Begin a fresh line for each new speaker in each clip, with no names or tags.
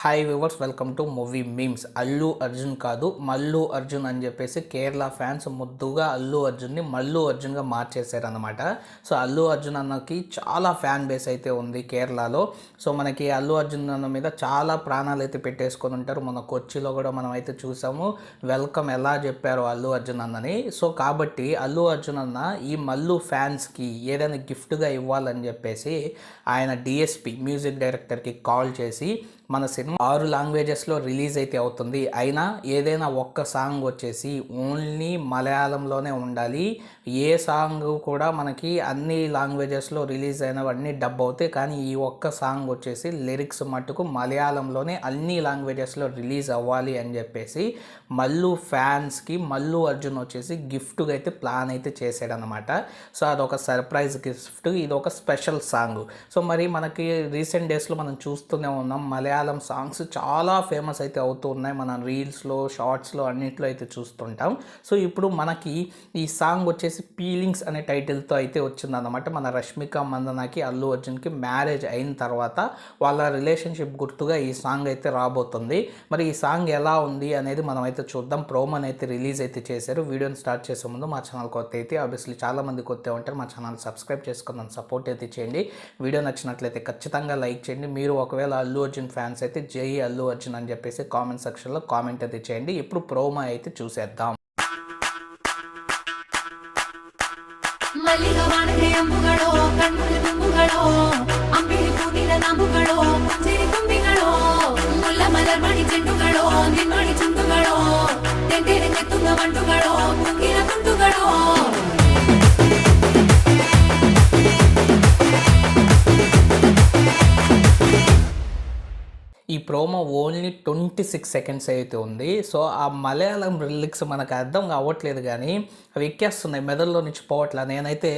Hi viewers welcome to movie memes Allu Arjun కాదు మల్లు అర్జున్ అని చెప్పేసి కేరళ ఫ్యాన్స్ ముద్దుగా అల్లు అర్జున్ని మల్లు అర్జున్గా మార్చేశారనమాట సో అల్లు అర్జున్ అన్నకి చాలా ఫ్యాన్ బేస్ అయితే ఉంది కేరళలో. సో మనకి అల్లు అర్జున్ అన్న మీద చాలా ప్రాణాలు అయితే పెట్టేసుకొని ఉంటారు. మన కొచ్చిలో కూడా మనం అయితే చూసాము. వెల్కమ్ ఎలా చెప్పారు అల్లు అర్జున్ అన్నని. సో కాబట్టి అల్లు అర్జున్ అన్న ఈ మల్లు ఫ్యాన్స్కి ఏదైనా గిఫ్ట్గా ఇవ్వాలని చెప్పేసి ఆయన డిఎస్పి మ్యూజిక్ డైరెక్టర్కి కాల్ చేసి మన సినిమా ఆరు లాంగ్వేజెస్లో రిలీజ్ అయితే అవుతుంది. అయినా ఏదైనా ఒక్క సాంగ్ వచ్చేసి ఓన్లీ మలయాళంలోనే ఉండాలి. ఏ సాంగ్ కూడా మనకి అన్ని లాంగ్వేజెస్లో రిలీజ్ అయినవన్నీ డబ్ అవుతాయి. కానీ ఈ ఒక్క సాంగ్ వచ్చేసి లిరిక్స్ మట్టుకు మలయాళంలోనే అన్ని లాంగ్వేజెస్లో రిలీజ్ అవ్వాలి అని చెప్పేసి మల్లు ఫ్యాన్స్కి మల్లు అర్జున్ వచ్చేసి గిఫ్ట్గా అయితే ప్లాన్ అయితే చేశాడనమాట సో అదొక సర్ప్రైజ్ గిఫ్ట్. ఇది ఒక స్పెషల్ సాంగ్. సో మరి మనకి రీసెంట్ డేస్లో మనం చూస్తూనే ఉన్నాం. మలయాళం సాంగ్ సాంగ్స్ చాలా ఫేమస్ అయితే అవుతూ ఉన్నాయి మన రీల్స్లో షార్ట్స్లో అన్నిట్లో అయితే చూస్తుంటాం. సో ఇప్పుడు మనకి ఈ సాంగ్ వచ్చేసి పీలింగ్స్ అనే టైటిల్తో అయితే వచ్చిందన్నమాట. మన రష్మిక మందనకి అల్లు అర్జున్కి మ్యారేజ్ అయిన తర్వాత వాళ్ళ రిలేషన్షిప్ గుర్తుగా ఈ సాంగ్ అయితే రాబోతుంది. మరి ఈ సాంగ్ ఎలా ఉంది అనేది మనం అయితే చూద్దాం. ప్రోమోని అయితే రిలీజ్ అయితే చేశారు. వీడియోని స్టార్ట్ చేసే ముందు మా ఛానల్ కొత్త అయితే ఆబ్వియస్లీ చాలా మంది కొత్త ఉంటారు. మా ఛానల్ సబ్స్క్రైబ్ చేసుకుని సపోర్ట్ అయితే చేయండి. వీడియో నచ్చినట్లయితే ఖచ్చితంగా లైక్ చేయండి. మీరు ఒకవేళ అల్లు అర్జున్ ఫ్యాన్స్ అయితే జై అల్లు అర్జున్ అని చెప్పేసి కామెంట్ సెక్షన్లో కామెంట్ అయితే చేయండి ఇప్పుడు ప్రోమో అయితే చూసేద్దాం
ಮಲ್ಲಿಗ ವಾಣದೆ ಅಂಬುಗಳೋ ಕಣ್ಣುಗಳ ತುಂಬುಗಳೋ ಅಂಬಿಳಿ ಕೂದಿನ ನಂಬುಗಳೋ ಪುಂಜಿರಿ ತುಂಬಿಗಳೋ ಮುಲ್ಲ ಮಲರ್ಮಣಿ ಚೆಂಡುಗಳೋ ನಿನ್ಮಣಿ ಚುಂಡುಗಳೋ
promo only twenty six seconds అయితే ఉంది. సో ఆ మలయాళం లిరిక్స్ మనకు అర్థం కావట్లేదు కానీ అవి ఎక్కేస్తున్నాయి. మెదడులో నుంచి పోవట్లే. నేనైతే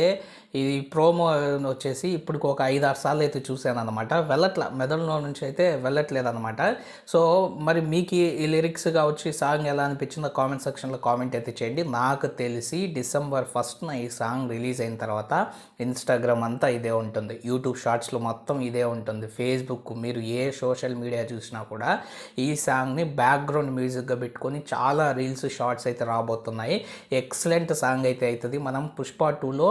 ఈ ప్రోమో వచ్చేసి ఇప్పుడు ఒక ఐదు ఆరు సార్లు అయితే చూశాను అనమాట వెళ్ళట్ల మెదడులో నుంచి అయితే వెళ్ళట్లేదు అనమాట సో మరి మీకు ఈ- లిరిక్స్ కావచ్చు ఈ సాంగ్ ఎలా అనిపించిందో కామెంట్ సెక్షన్లో కామెంట్ అయితే చేయండి. నాకు తెలిసి డిసెంబర్ ఫస్ట్న ఈ సాంగ్ రిలీజ్ అయిన తర్వాత ఇన్స్టాగ్రామ్ అంతా ఇదే ఉంటుంది. యూట్యూబ్ షార్ట్స్లో మొత్తం ఇదే ఉంటుంది. ఫేస్బుక్ మీరు ఏ సోషల్ మీడియా చూసినా కూడా ఈ సాంగ్ని బ్యాక్గ్రౌండ్ మ్యూజిక్గా పెట్టుకొని చాలా రీల్స్ షార్ట్స్ అయితే రాబోతున్నాయి. ఎక్సలెంట్ సాంగ్ అయితే అవుతుంది మనం పుష్ప టూలో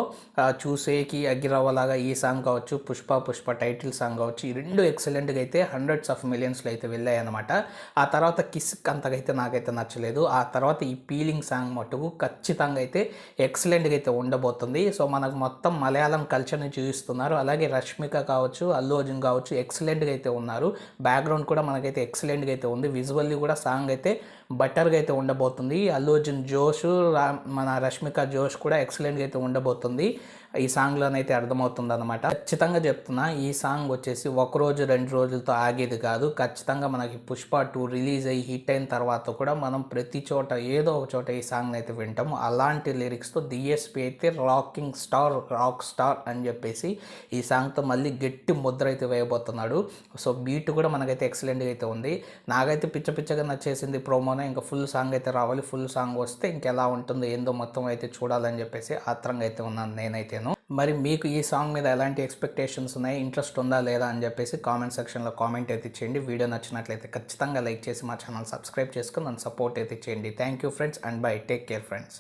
చూ చూసేకి అగ్గిరవ్వలాగా ఈ సాంగ్ కావచ్చు పుష్ప పుష్ప టైటిల్ సాంగ్ కావచ్చు ఈ రెండు ఎక్సలెంట్గా అయితే హండ్రెడ్స్ ఆఫ్ మిలియన్స్లో అయితే వెళ్ళాయి అనమాట ఆ తర్వాత కిస్ అంతకైతే నాకైతే నచ్చలేదు. ఆ తర్వాత ఈ పీలింగ్ సాంగ్ మటుకు ఖచ్చితంగా అయితే ఎక్సలెంట్గా అయితే ఉండబోతుంది. సో మనకు మొత్తం మలయాళం కల్చర్ని చూపిస్తున్నారు. అలాగే రష్మిక కావచ్చు అల్లు అర్జున్ కావచ్చు ఎక్సలెంట్గా అయితే ఉన్నారు. బ్యాక్గ్రౌండ్ కూడా మనకైతే ఎక్సలెంట్గా అయితే ఉంది. విజువల్లీ కూడా సాంగ్ అయితే బెటర్గా అయితే ఉండబోతుంది. అల్లు అర్జున్ జోష్ రా- మన రష్మిక జోష్ కూడా ఎక్సలెంట్గా అయితే ఉండబోతుంది. ఈ సాంగ్లోనైతే అర్థమవుతుంది అనమాట ఖచ్చితంగా చెప్తున్నా ఈ సాంగ్ వచ్చేసి ఒక రోజు రెండు రోజులతో ఆగేది కాదు. ఖచ్చితంగా మనకి పుష్ప టూ రిలీజ్ అయ్యి హిట్ అయిన తర్వాత కూడా మనం ప్రతి చోట ఏదో ఒక చోట ఈ సాంగ్ అయితే వింటాము అలాంటి లిరిక్స్తో డిఎస్పి అయితే రాకింగ్ స్టార్ రాక్ స్టార్ అని చెప్పేసి ఈ సాంగ్తో మళ్ళీ గట్టి ముద్ర అయితే వేయబోతున్నాడు. సో బీట్ కూడా మనకైతే ఎక్సలెంట్గా అయితే ఉంది. నాకైతే పిచ్చ పిచ్చగా నచ్చేసింది ప్రోమోనే. ఇంకా ఫుల్ సాంగ్ అయితే రావాలి. ఫుల్ సాంగ్ వస్తే ఇంకెలా ఉంటుందో ఏందో మొత్తం అయితే చూడాలని చెప్పేసి ఆత్రంగా అయితే ఉన్నాను నేనైతేను. మరి మీకు ఈ సాంగ్ మీద ఎలాంటి ఎక్స్పెక్టేషన్స్ ఉన్నాయి? ఇంట్రెస్ట్ ఉందా లేదా అని చెప్పేసి కామెంట్ సెక్షన్లో కామెంట్ అయితే చేయండి వీడియో నచ్చినట్లయితే ఖచ్చితంగా లైక్ చేసి మా ఛానల్ సబ్స్క్రైబ్ చేసుకుని నన్ను సపోర్ట్ అయితే చేయండి thank you friends and bye take care friends